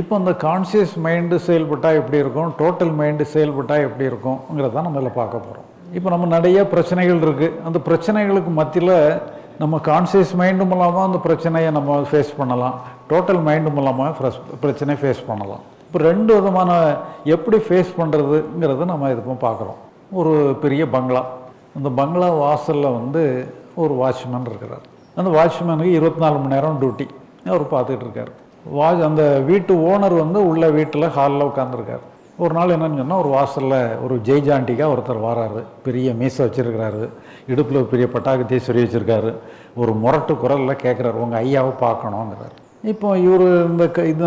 இப்போ அந்த conscious mind செயல்பட்டால் எப்படி இருக்கும்? டோட்டல் மைண்டு செயல்பட்டால் எப்படி இருக்கும்ங்கிறத நம்ம இதில் பார்க்க போகிறோம் இப்போ நம்ம நிறைய பிரச்சனைகள் இருக்குது அந்த பிரச்சனைகளுக்கு மத்தியில் நம்ம கான்சியஸ் மைண்டு மூலமாக அந்த பிரச்சனையை நம்ம ஃபேஸ் பண்ணலாம். டோட்டல் மைண்டு மூலமாக பிரச்சனையை ஃபேஸ் பண்ணலாம். இப்போ ரெண்டு விதமான எப்படி ஃபேஸ் பண்ணுறதுங்கிறத நம்ம இதுக்கும் பார்க்குறோம். ஒரு பெரிய பங்களா. அந்த பங்களா வாசலில் வந்து ஒரு வாட்ச்மேன் இருக்கிறார். அந்த வாட்ச்மேனுக்கு இருபத்தி நாலு மணி நேரம் டியூட்டி அவர் பார்த்துக்கிட்டு இருக்கார். வாஜ் அந்த வீட்டு ஓனர் வந்து உள்ள வீட்டில் ஹாலில் உட்காந்துருக்கார் ஒரு நாள் என்னன்னு சொன்னால் ஒரு வாசலில் ஒரு ஜெய்ஜாண்டிக்காக ஒருத்தர் வராரு. பெரிய மீசை வச்சுருக்கிறாரு. இடுப்பில் பெரிய பட்டாக்கத்தையை சொல்லி வச்சுருக்காரு. ஒரு முரட்டு குரலில் கேட்குறாரு உங்கள் ஐயாவை பார்க்கணுங்கிறார் இப்போ இவர் இந்த க- இந்த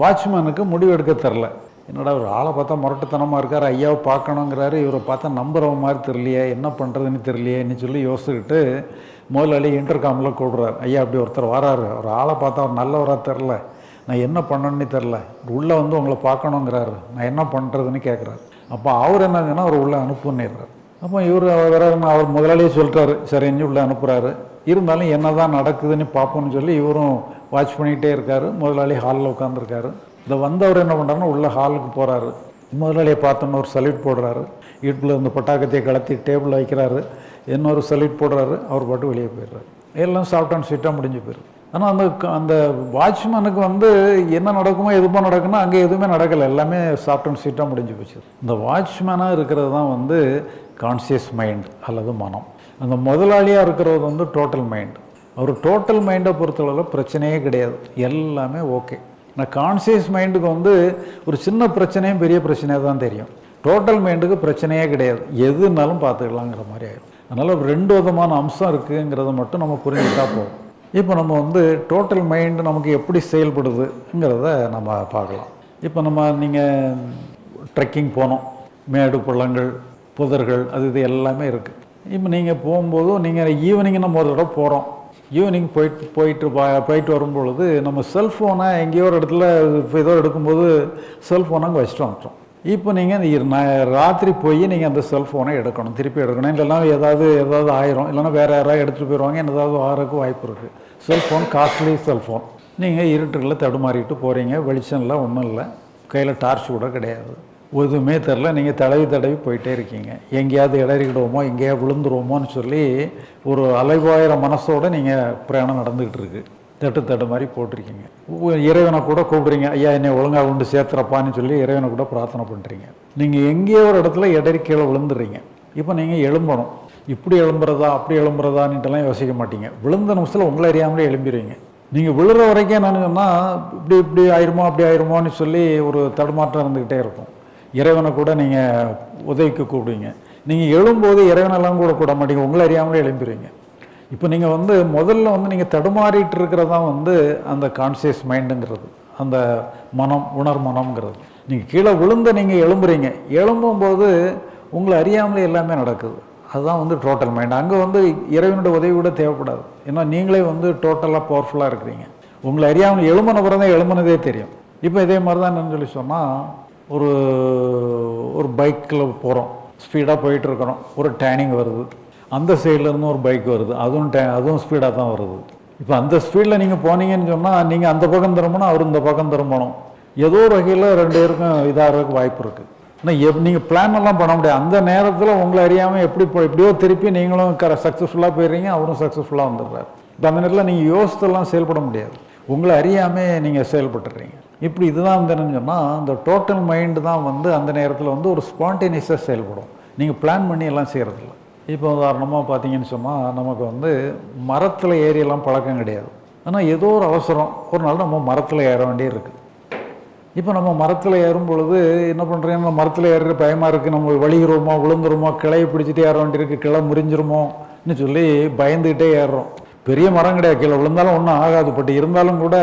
வாட்ச்மேனுக்கு முடிவு எடுக்க தெரில என்னடா ஒரு ஆளை பார்த்தா முரட்டுத்தனமாக இருக்கார் ஐயாவை பார்க்கணுங்கிறாரு இவரை பார்த்தா நம்புகிற மாதிரி தெரியலையே என்ன பண்ணுறதுன்னு தெரியலையேன்னு சொல்லி யோசிச்சுக்கிட்டு முதலாளி இன்டர்காமில் கூடுறார். ஐயா அப்படி ஒருத்தர் வராரு. ஒரு ஆளை பார்த்தா அவர் நல்லவராக தெரில நான் என்ன பண்ணணும்னு தெரில உள்ளே வந்து உங்களை பார்க்கணுங்கிறாரு. நான் என்ன பண்ணுறதுன்னு கேட்குறாரு அப்போ அவர் என்னங்கன்னா அவர் உள்ளே அனுப்புன்னிடுறாரு அப்போ இவர் வேற அவர் முதலாளியே சொல்லிட்டாரு. சரின்னு உள்ளே அனுப்புகிறாரு இருந்தாலும் என்ன தான் நடக்குதுன்னு பார்ப்போம்னு சொல்லி இவரும் வாட்ச் பண்ணிகிட்டே இருக்காரு. முதலாளி ஹாலில் உட்காந்துருக்காரு இதை வந்தவர் என்ன பண்ணுறாருன்னா உள்ளே ஹாலுக்கு போகிறாரு முதலாளியை பார்த்தோன்னு ஒரு சல்யூட் போடுறாரு. இடுப்பில் இருந்த பட்டாக்கத்தையை கலத்தி டேபிளில் வைக்கிறாரு. இன்னொரு சல்யூட் போடுறாரு அவர் பாட்டு வெளியே போயிடுறாரு. எல்லாம் சாஃப்ட் அண்ட் ஸ்வீட்டாக முடிஞ்சு போயிடுது. ஆனால் அந்த அந்த வாட்ச்மேனுக்கு வந்து என்ன நடக்குமோ எதுமோ நடக்குன்னா அங்கே எதுவுமே நடக்கலை. எல்லாமே சாஃப்ட் அண்ட் ஸ்வீட்டாக முடிஞ்சு போச்சு. இந்த வாட்ச்மேனாக இருக்கிறது தான் வந்து கான்சியஸ் மைண்ட் அல்லது மனம். அந்த முதலாளியாக இருக்கிறது வந்து டோட்டல் மைண்ட் அவர் டோட்டல் மைண்டை பொறுத்தளவில் பிரச்சனையே கிடையாது. எல்லாமே ஓகே ஆனால் கான்சியஸ் மைண்டுக்கு வந்து ஒரு சின்ன பிரச்சனையும் பெரிய பிரச்சனையாக தான் தெரியும். டோட்டல் மைண்டுக்கு பிரச்சனையே கிடையாது. எதுனாலும் பார்த்துக்கலாங்கிற மாதிரி ஆயிடும். அதனால் ரெண்டு விதமான அம்சம் இருக்குங்கிறத மட்டும் நம்ம புரிஞ்சுட்டா போதும். இப்போ நம்ம வந்து டோட்டல் மைண்டு நமக்கு எப்படி செயல்படுதுங்கிறத நம்ம பார்க்கலாம். இப்போ நம்ம நீங்கள் ட்ரெக்கிங் போனோம். மேடு பள்ளங்கள் புதர்கள் அது இது எல்லாமே இருக்குது இப்போ நீங்கள் போகும்போதும் நீங்கள் ஈவினிங் நம்ம ஒரு தடவை போகிறோம் ஈவினிங் போயிட்டு போயிட்டு பா- போயிட்டு வரும்பொழுது நம்ம செல்ஃபோனை எங்கேயோ ஒரு இடத்துல இப்போ ஏதோ எடுக்கும்போது செல்ஃபோனை அங்கே வச்சுட்டு வந்துட்டோம். இப்போ நீங்கள் ராத்திரி போய் நீங்கள் அந்த செல்ஃபோனை எடுக்கணும். திருப்பி எடுக்கணும். இல்லைன்னா ஏதாவது ஏதாவது ஆயிரும். இல்லைன்னா வேறு யாராவது எடுத்துகிட்டு போயிடுவாங்க ஏதாவது ஆறதுக்கு வாய்ப்பு இருக்குது செல்ஃபோன் காஸ்ட்லி செல்ஃபோன் நீங்கள் இருட்டுகளில் தடுமாறிட்டு போகிறீங்க வெளிச்சம்லாம் ஒன்றும் இல்லை. கையில் டார்ச் கூட கிடையாது. எதுவுமே தெரில. நீங்கள் தடவி தடவி போயிட்டே இருக்கீங்க. எங்கேயாவது இடறிக்கிடுவோமோ எங்கேயாவது விழுந்துருவோமோன்னு சொல்லி ஒரு அலைவாயிர மனசோடு நீங்கள் பிரயாணம் நடந்துக்கிட்டு இருக்குது தட்டு தட்டு மாதிரி போட்டிருக்கீங்க. இறைவனை கூட கூப்பிடுறீங்க ஐயா என்னை ஒழுங்காக கொண்டு சேர்த்துறப்பான்னு சொல்லி இறைவனை கூட பிரார்த்தனை பண்ணுறீங்க நீங்கள் எங்கேயோ ஒரு இடத்துல இடறி கீழே விழுந்துடுறீங்க இப்போ நீங்கள் எழும்பணும். இப்படி எழும்புறதா அப்படி எழும்புறதான்னுட்டுலாம் யோசிக்க மாட்டீங்க. விழுந்த நிமிஷத்தில் உங்களை அறியாமலே எழும்பிடுவீங்க. நீங்கள் விழுற வரைக்கும் என்னன்னு சொன்னால் இப்படி இப்படி ஆயிருமோ அப்படி ஆயிருமோன்னு சொல்லி ஒரு தடுமாற்றம் இருந்துக்கிட்டே இருக்கும். இறைவனை கூட நீங்கள் உதவிக்கு கூப்பிடுவீங்க. நீங்கள் எழும்போது இறைவனெல்லாம் கூட கூட மாட்டீங்க. உங்களை அறியாமலே எழும்பிடுவீங்க. இப்போ நீங்கள் வந்து முதல்ல வந்து நீங்கள் தடுமாறிட்டு இருக்கிறதா வந்து அந்த கான்சியஸ் மைண்டுங்கிறது அந்த மனம் உணர் மனம்ங்கிறது நீங்கள் கீழே விழுந்த நீங்கள் எழும்புறீங்க. எழும்பும்போது உங்களை அறியாமலே எல்லாமே நடக்குது. அதுதான் வந்து டோட்டல் மைண்ட் அங்கே வந்து இறைவனோட உதவி கூட தேவைப்படாது. ஏன்னா நீங்களே வந்து டோட்டலாக பவர்ஃபுல்லாக இருக்கிறீங்க. உங்களை அறியாமல் எழும்பின பிறகு தான் எழும்பினதே தெரியும். இப்போ இதே மாதிரி தான் என்னன்னு சொல்லி சொன்னால் ஒரு ஒரு பைக்கில் போகிறோம் ஸ்பீடாக போயிட்டு இருக்கிறோம் ஒரு டேனிங் வருது. அந்த சைட்லேருந்து ஒரு பைக் வருது. அதுவும் டே அதுவும் ஸ்பீடாக தான் வருது. இப்போ அந்த ஸ்பீடில் நீங்கள் போனீங்கன்னு சொன்னால் நீங்கள் அந்த பக்கம் திரும்பணும் அவர் இந்த பக்கம் திரும்பணும். ஏதோ ஒரு வகையில் ரெண்டு பேருக்கும் இதாகிறதுக்கு வாய்ப்பு இருக்குது ஆனால் எப் நீங்கள் பிளான் எல்லாம் பண்ண முடியாது. அந்த நேரத்தில் உங்களை அறியாமல் எப்படி போ எப்படியோ திருப்பி நீங்களும் க சக்ஸஸ்ஃபுல்லாக போயிடுறீங்க அவரும் சக்ஸஸ்ஃபுல்லாக வந்துடுறாரு. இப்போ அந்த நேரத்தில் நீங்கள் யோசித்தெல்லாம் செயல்பட முடியாது. உங்களை அறியாமல் நீங்கள் செயல்பட்டுறீங்க. இப்படி இதுதான் வந்து என்னன்னு சொன்னால் இந்த டோட்டல் மைண்டு தான் வந்து அந்த நேரத்தில் வந்து ஒரு ஸ்பான்டேனியஸாக செயல்படும். நீங்கள் பிளான் பண்ணி எல்லாம் செய்கிறதில்ல இப்போ உதாரணமாக பார்த்தீங்கன்னு சொன்னால் நமக்கு வந்து மரத்தில் ஏறியெல்லாம் பழக்கம் கிடையாது. ஆனால் ஏதோ ஒரு அவசரம் ஒரு நாள் நம்ம மரத்தில் ஏற வேண்டிய இருக்குது இப்போ நம்ம மரத்தில் ஏறும் பொழுது என்ன பண்ணுறீங்கன்னா மரத்தில் ஏறுற பயமாக இருக்குது நம்ம வழிகிறோமோ விழுந்துருமோ கிளையை பிடிச்சிட்டு ஏற வேண்டியிருக்கு கிளை முறிஞ்சிருமோன்னு சொல்லி பயந்துக்கிட்டே ஏறுறோம். பெரிய மரம் கிடையாது. கீழே விழுந்தாலும் ஒன்றும் ஆகாது. பட் இருந்தாலும் கூட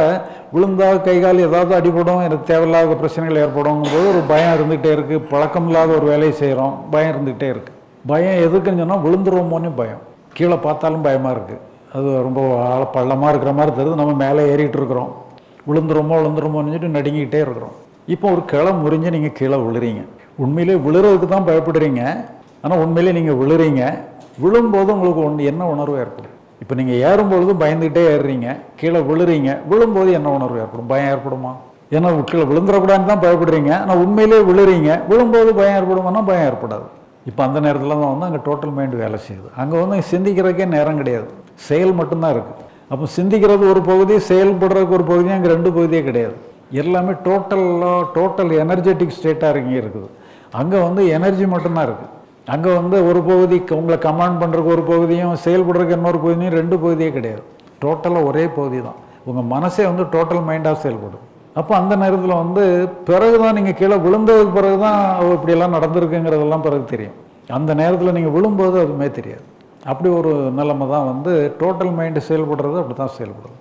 விழுந்தா கை கால் ஏதாவது அடிபடும் எனக்கு தேவையில்லாத பிரச்சனைகள் ஏற்படும். போது ஒரு பயம் இருந்துகிட்டே இருக்குது பழக்கம் இல்லாத ஒரு வேலையை செய்கிறோம் பயம் இருந்துகிட்டே இருக்குது பயம் எதுக்குன்னு சொன்னால் விழுந்துருவோமோன்னு பயம். கீழே பார்த்தாலும் பயமாக இருக்குது அது ரொம்ப ஆழ பள்ளமாக இருக்கிற மாதிரி தெரியுது. நம்ம மேலே ஏறிட்டு இருக்கிறோம். விழுந்துருமோ விழுந்துருமோன்னு சொல்லிட்டு நடுங்கிக்கிட்டே இருக்கிறோம். இப்போ ஒரு கிளை முறிஞ்சு நீங்கள் கீழே விழுறீங்க. உண்மையிலே விழுறதுக்கு தான் பயப்படுறீங்க. ஆனால் உண்மையிலே நீங்கள் விழுறீங்க. விழும்போது உங்களுக்கு ஒன்று என்ன உணர்வு ஏற்படும்? இப்போ நீங்கள் ஏறும்பொழுதும் பயந்துக்கிட்டே ஏறுறீங்க. கீழே விழுறீங்க. விழும்போது என்ன உணர்வு ஏற்படும்? பயம் ஏற்படுமா? ஏன்னா கீழே விழுந்துடக்கூடாதுன்னு தான் பயப்படுறீங்க. ஆனால் உண்மையிலே விழுறீங்க. விழும்போது பயம் ஏற்படுமானா பயம் ஏற்படாது. இப்போ அந்த நேரத்தில் தான் வந்து அங்கே டோட்டல் மைண்டு வேலை செய்யுது. அங்கே வந்து சிந்திக்கிறதுக்கே நேரம் கிடையாது. செயல் மட்டும்தான் இருக்குது அப்போ சிந்திக்கிறது ஒரு பகுதி செயல்படுறதுக்கு ஒரு பகுதி அங்கே ரெண்டு பகுதியே கிடையாது. எல்லாமே டோட்டலாக டோட்டல் எனர்ஜெட்டிக் ஸ்டேட்டாக இங்கே இருக்குது. அங்கே வந்து எனர்ஜி மட்டும்தான் இருக்குது அங்கே வந்து ஒரு பகுதி உங்களை கமாண்ட் பண்ணுறதுக்கு ஒரு பகுதியும் செயல்படுறதுக்கு இன்னொரு பகுதியும் ரெண்டு பகுதியே கிடையாது. டோட்டலாக ஒரே பகுதி தான். உங்கள் மனசே வந்து டோட்டல் மைண்டாக செயல்படும். அப்போ அந்த நேரத்தில் வந்து பிறகு தான் நீங்கள் கீழே விழுந்ததுக்கு பிறகு தான் இப்படியெல்லாம் நடந்திருக்குங்கிறதெல்லாம் பிறகு தெரியும். அந்த நேரத்தில் நீங்கள் விழும்போது அதுவுமே தெரியாது. அப்படி ஒரு நிலைமை தான் வந்து டோட்டல் மைண்டு செயல்படுறது அப்படி தான் செயல்படுது